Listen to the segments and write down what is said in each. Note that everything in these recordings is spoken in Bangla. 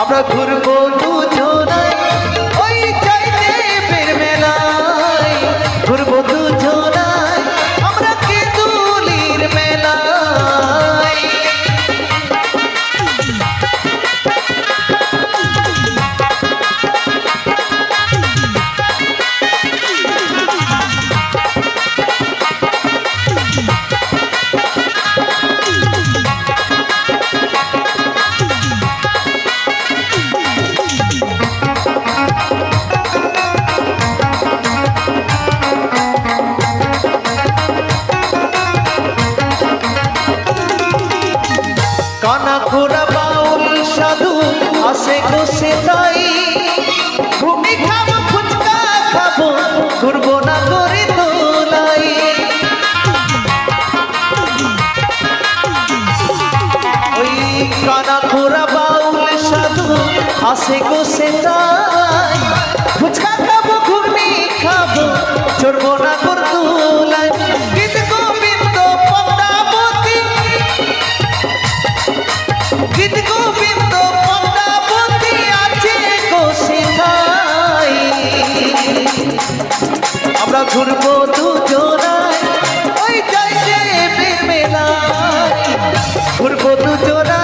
আমরা ঘুরবো কানা ঘোড়া বাউল সাধু আসে গোসে তাই। ঘুমি খাব ফুচকা খাব, ঘুরবো না করে ওই কানা ঘোড়া বাউল সাধু আসে তাই। আমরা ঘুরবো দুজোড়ায় ওই জয়দেবের মেলায় ঘুরবো দুজনায়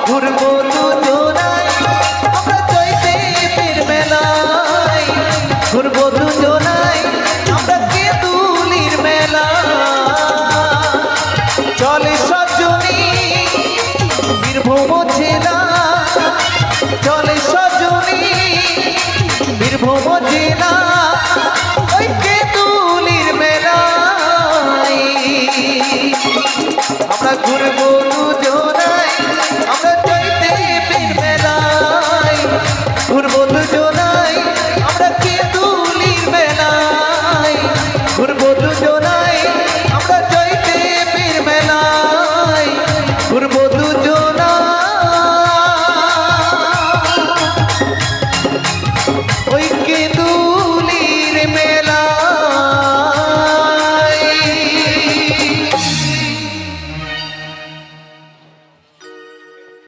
আমরা ঘুরবো দুজনায় আমরা জয়দেবের মেলায়। ঘুরবো দুজনায় আমরা মেলা চলে সজনী, বীরভূম জেলা। চলে সজনী, বীরভূম জেলা।